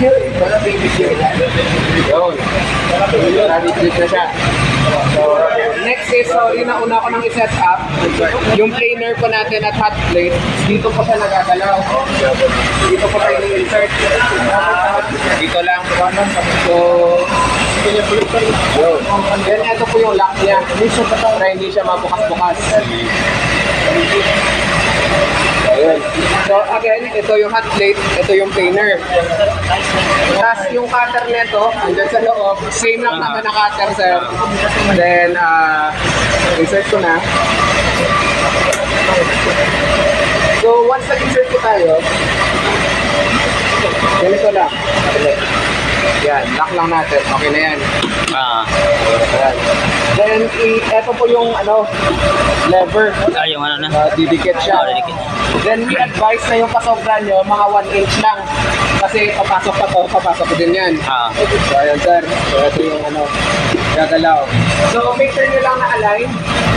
Wala baby gear. Yun. Ready clip na siya. So, next is, so yun na una ko nang i-set up. Yung planer po natin at hot plate, dito po siya nagagalaw. Dito po tayo insert. Dito lang. So, yun. Then, ito po yung lock niya. Para hindi siya mabukas-bukas. Ayun. So again, ito yung hot plate, ito yung planer. Tapos yung cutter nito, andyan sa loob, same lang naman na cutter sir. Then, uh, insert ko na. So once nag-insert ko tayo, ganito lang. Yan, lock lang natin. Okay na yan. Ah, Ayan. Then, i- ito po yung ano, lever. ah, yung ano na. Uh, didikit siya. Ah, didikit. Then we advise na yung pasobra nyo, mga 1 inch lang. Kasi papasok pa to, papasok ko din yan. Ah. So ayan sir, so ito yung ano, gagalaw. So make sure nyo lang na align.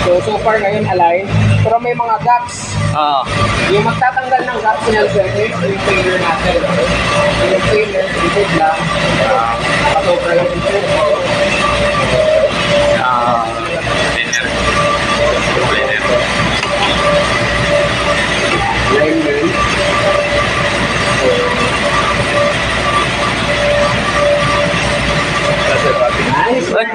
So so far ngayon align. Pero may mga gaps. Oo. Yung magtatanggal ng gaps niyan sir, yung failure natin. Yung failure, ikot lang. Uh, pasobra yung insert. Ah. Line main. Nice. Uy.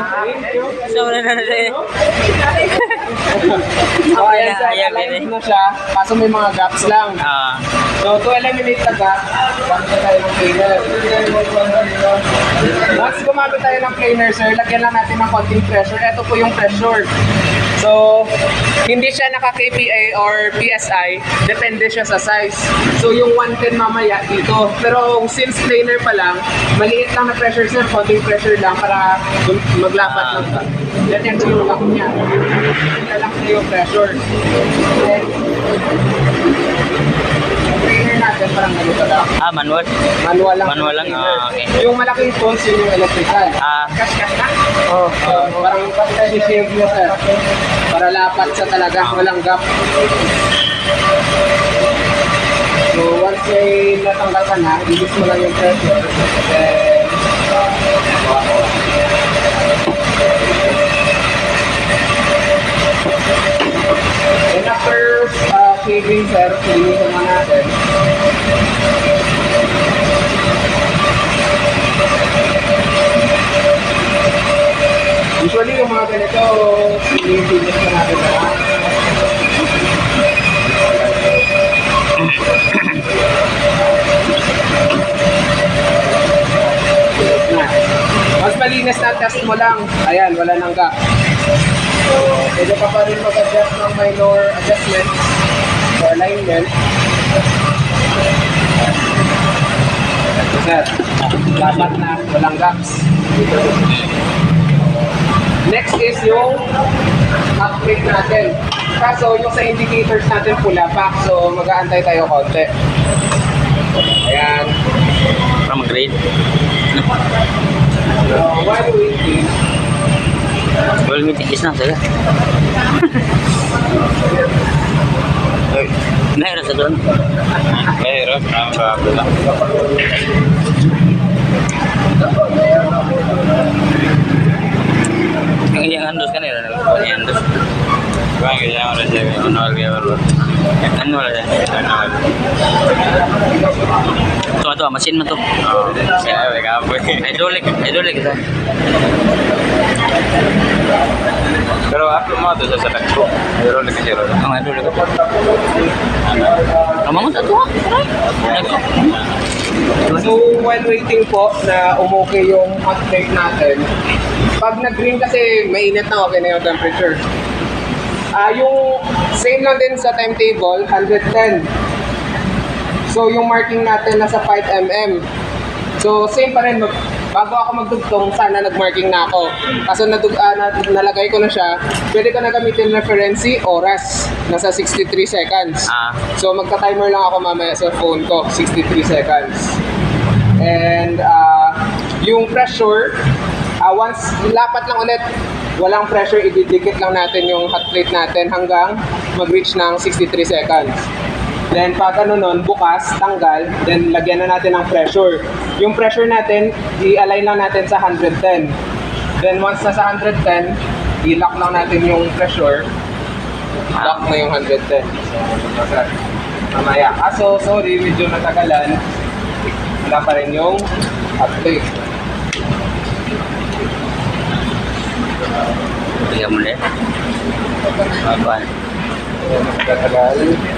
Thank you. So, ayan, Ayan, sir, ayan, aligned na siya. Kaso may mga gaps lang. Ah. So, to eliminate the gap, gamit na tayo ng planer. Once gumamit tayo ng planer, sir, lagyan lang natin ng konting pressure. Ito po yung pressure. So, hindi siya naka-KPA or PSI. Depende siya sa size. So, yung 110 mamaya dito. Pero since planer pa lang, maliit lang na pressure, sir. Konting pressure lang para maglapat Ah. Ng Yan yan yung lock niya. Yan lang yung pressure. Then, planer natin parang ganito lang. Ah, manual. Manual lang. Manual lang, ah, okay. Yung malaking tools, yun yung electrical. Ah. Cash-cash na? Oo. Oh, parang pag-shave mo, sir. Para lapat sa talaga, walang gap. So, once may natanggal ka na, ibig mo lang yung pressure. Then, after uh, shaving, sir, linisin mo natin. Usually yung mga ganito, linisin na natin na. na. Mas malinis na test mo lang. Ayan, wala nang gap. So, pwede ka pa rin mag-adjust ng minor adjustment or alignment. Sir, dapat na walang gaps. Next is yung upgrade natin. Kaso yung sa indicators natin pula pa, so mag-aantay tayo konti. Ayan. Para mag-grade. So, while waiting, Well, meeting is na, sila. Uy. Nahira sa doon. Nahira. Ang sabi lang. Ang iyang andos ka nila. Ang iyang andos. Bang, iyang andos siya. Ano wala kaya wala. Ano wala siya? Ano wala. Ito, ito, masin mo to. Oo. Siya, may kapoy. Hydraulic, hydraulic ito. Pero ako mo to sa sadak ko. Pero lagi sila. Ang hydraulic ito. Kamu mo sa ito ha? So, while waiting po na umuki yung hot plate natin, pag nag-green kasi mainit na okay na yung temperature. Ah, yung same lang din sa timetable, 110. So, yung marking natin nasa 5 mm. So, same pa rin. Bago ako magdugtong, sana nag-marking na ako. Kaso nadug, ah, na, nalagay ko na siya, pwede ko na gamitin referency, oras. Nasa 63 seconds. Ah. So magka-timer lang ako mamaya sa phone ko, 63 seconds. And uh, yung pressure, uh, once lapat lang ulit, walang pressure, ididikit lang natin yung hot plate natin hanggang mag-reach ng 63 seconds. Then pag ano nun, bukas, tanggal, then lagyan na natin ng pressure. Yung pressure natin, i-align lang natin sa 110. Then once nasa 110, i-lock lang natin yung pressure. Lock na yung 110. So, mamaya. Ah, so sorry, medyo natagalan. Wala pa rin yung update. Bigyan mo ulit. Aban. Natagalan.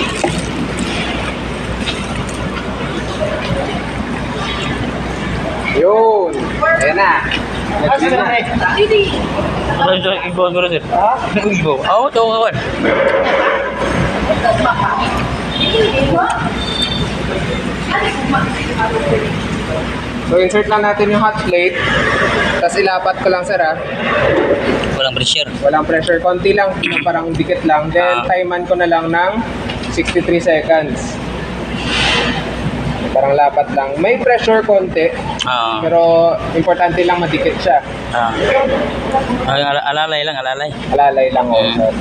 Yun. Ayan na. Go na. Ano ito? Ibaw mo rin sir. Ha? Ibaw. Oo, ito kawan. So insert lang natin yung hot plate. Tapos ilapat ko lang sir ah. Walang pressure. Walang pressure. Konti lang. Parang dikit lang. Then Ah. timean ko na lang ng 63 seconds. Parang lapat lang. May pressure konti. Ah. Pero importante lang madikit siya. Ah. Ay, al- alalay lang, alalay. Alalay lang ako. Mm. sir.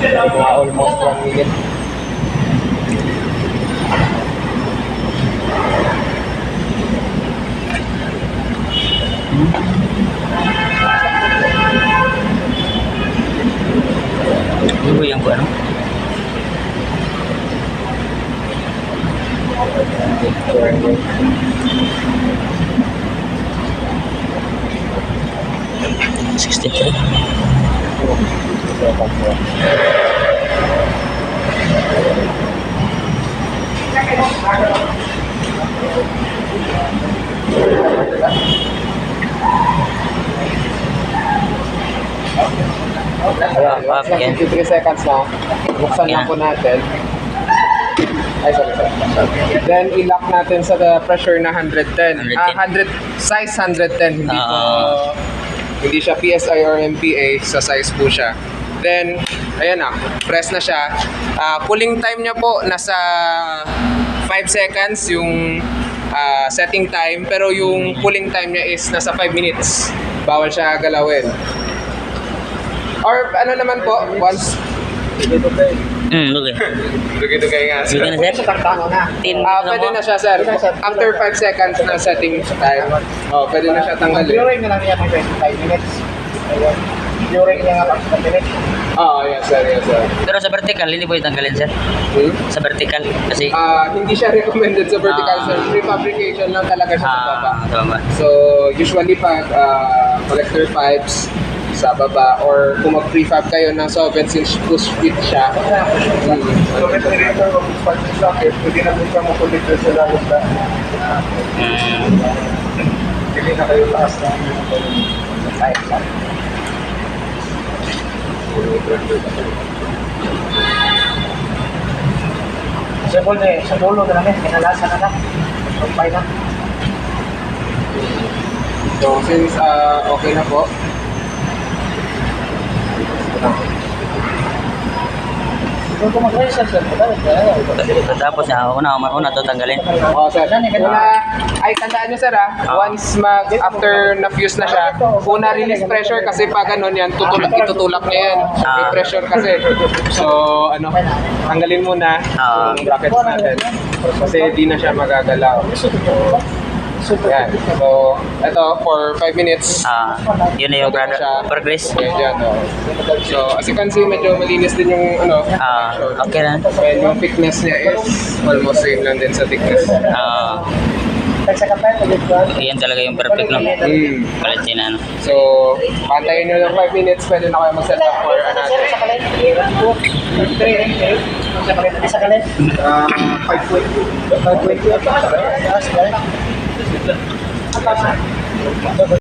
Mga almost 1 minute. 163. Wala pa, yan. 23 seconds na. Buksan na po natin. Ay, sorry, sorry. Then, ilock natin sa pressure na 110. 110. Ah, 100, size 110, hindi uh, po hindi siya PSI or MPA, sa size po siya. Then, ayan na, press na siya. Ah, cooling time niya po, nasa 5 seconds yung ah, setting time, pero yung cooling time niya is nasa 5 minutes. Bawal siya galawin. Or ano naman po, once Hmm, okay. Dugay-dugay nga sir. Sige na sir. Tin Ah, na pwede na siya sir. After 5 seconds na setting time, oh, pwede na siya tanggalin. During na lang yan ng 25 minutes. Ayun. During na nga lang 5 minutes. Oo, yes sir, yes sir. Pero sa vertical, hindi po itanggalin sir. Hmm? Sa vertical. Kasi, Ah, hindi siya recommended sa vertical Ah. sir. Prefabrication lang talaga siya sa baba. ah, tama. So, usually pag ah, collector pipes sa baba or kung mag-prefab kayo ng 7 inch push fit siya. So, may director of expansion socket, pwede na po mo kulit sa lalos na. Hindi na kayo taas na. Ay, Sa dulo sa dulo na namin, kinalasa na na. Sumpay na. So, since ah, okay na po, Kung kumag-research sir, pagkakit ka. Tapos na, una, una, una to tanggalin. Oh, sir. Una, ay tandaan nyo sir ah, once mag, after na-fuse na siya, una release pressure kasi pag ganun yan, tutulak, itutulak niya yan. May Ah. pressure kasi. So, ano, tanggalin muna Ah. yung brackets natin. Kasi di na siya magagalaw. Yan. So, ito for 5 minutes. Ah, yun na yung Ito na progress. Okay, dyan. Oh. So, as you can see, medyo malinis din yung ano. Ah, okay na. And yung thickness niya is almost same lang din sa thickness. Ah, yan talaga yung perfect no. Hmm. Palit din ano. So, pantayin nyo lang 5 minutes, pwede na kayo mag-set up for another. Sa kalit? Ah, 5.2. 5.2. 他干啥？